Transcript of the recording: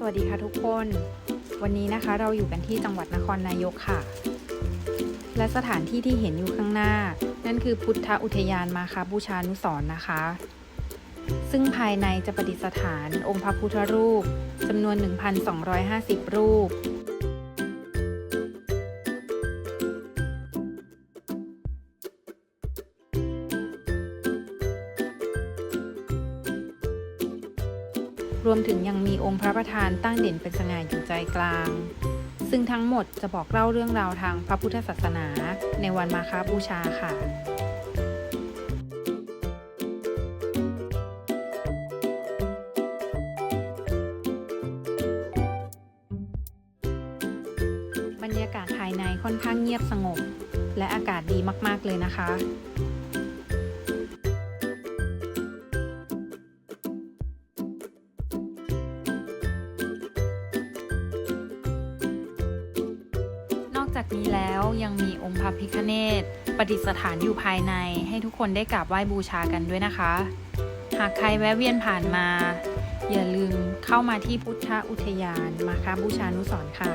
สวัสดีค่ะทุกคน วันนี้นะคะเราอยู่กันที่จังหวัดนครนายกค่ะ และสถานที่ที่เห็นอยู่ข้างหน้า นั่นคือพุทธอุทยานมาคาบูชานุสร์นะคะ ซึ่งภายในจะประดิษฐานองค์พระพุทธรูปจำนวน 1,250 รูป รวมถึงยังมีองค์พระประธานตั้งเด่นเป็นสง่าอยู่ใจกลาง ซึ่งทั้งหมดจะบอกเล่าเรื่องราวทางพระพุทธศาสนา ในวันมาฆบูชาค่ะบรรยากาศภายในค่อนข้างเงียบสงบ และอากาศดีมาก ๆ เลยนะคะ อกจากนี้แล้วยังมีองค์พระพิฆเนศประดิษฐานอยู่ภายในให้ทุกคนได้กราบไหว้บูชากันด้วยนะคะ หากใครแวะเวียนผ่านมา อย่าลืมเข้ามาที่พุทธอุทยานมาคาบูชานุสรค่ะ